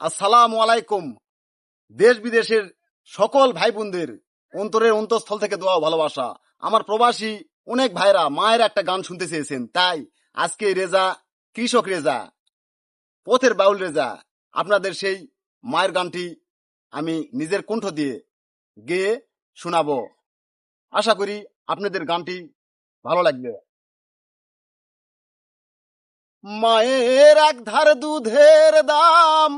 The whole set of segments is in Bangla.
আসসালামু আলাইকুম। দেশ বিদেশের সকল ভাই বোনদের অন্তরের অন্তঃস্থল থেকে দোয়া ভালোবাসা। আমার প্রবাসী অনেক ভাইরা মায়ের একটা গান শুনতে চেয়েছেন, তাই আজকে রেজা, কৃষক রেজা, পথের বাউল রেজা, আপনাদের সেই মায়ের গানটি আমি নিজের কণ্ঠ দিয়ে গেয়ে শোনাবো। আশা করি আপনাদের গানটি ভালো লাগবে। মায়ের এক ধার দুধের দাম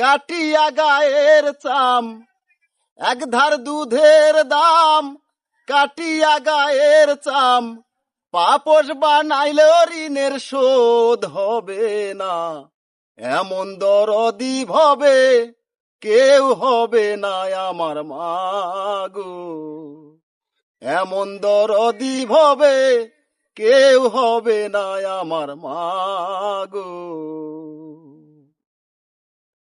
কাটিয়া গায়ের চাম এক ধার দুধের দাম, কাটিয়া গায়ের চাম পাপস বানাইলে ঋণের শোধ হবে না। এমন দরদি ভবে কেউ হবে না আমার মাগো। এমন দরদি ভবে কেউ হবে না আমার মাগো।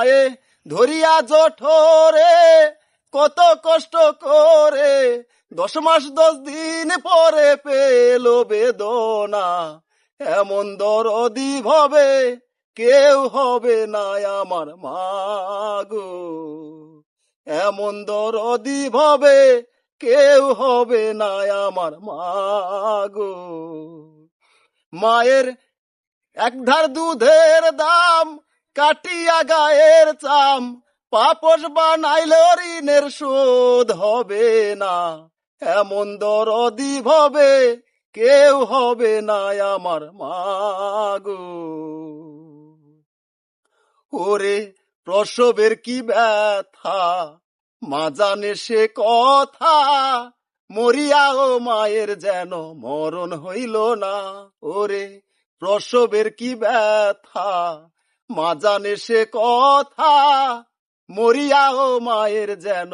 মায়ে ধরিয়া জঠরে, কত কষ্ট করে দশ মাস দশ দিন পরে পেল বেদনা। এমন দরদি ভবে কেউ হবে না আমার মাগো। এমন দরদি ভবে কেউ হবে না আমার মাগো। মায়ের একধার দুধের দাম কাটিয়া গায়ের চাম পাপস বানাইল ঋণের শোধ হবে না। এমন দরদি ভবে কেউ হবে না আমার মাগো ওরে, প্রসবের কি ব্যথা? মা জানে সে কথা। মরিয়া ও মায়ের যেন মরণ হইল না। ওরে, প্রসবের কি ব্যথা? মা জানে সে কথা মরিয়া ও মায়ের যেন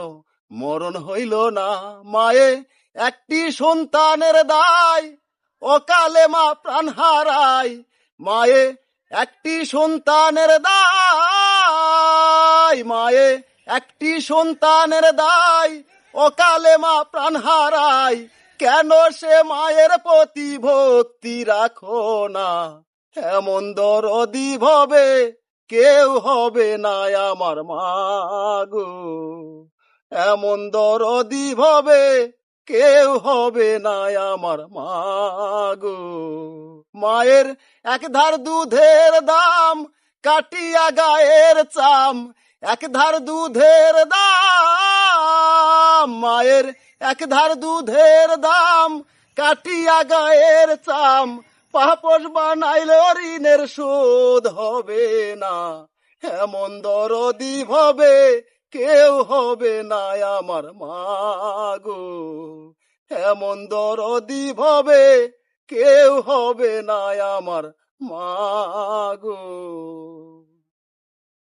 মরণ হইল না। মায়ে একটি সন্তানের দায়, অকালে মা প্রাণ হারায়। মায়ে একটি সন্তানের দায়, মায়ে একটি সন্তানের দায়, অকালে মা প্রাণ হারায়। কেন সে মায়ের প্রতি ভক্তি রাখো না? এমন দরদি ভবে কেউ হবে না আমার মাগো এমন দরদি ভবে কেউ হবে না আমার মাগো মায়ের এক ধার দুধের দাম, কাটিয়া গায়ের চাম এক ধার দুধের দাম, মায়ের এক ধার দুধের দাম, কাটিয়া গায়ের চাম পাপস বানাইলে ঋণের শোধ হবে না। এমন দরদি হবে কেউ হবে না আমার মাগো এমন দরদি হবে কেউ হবে না আমার মাগো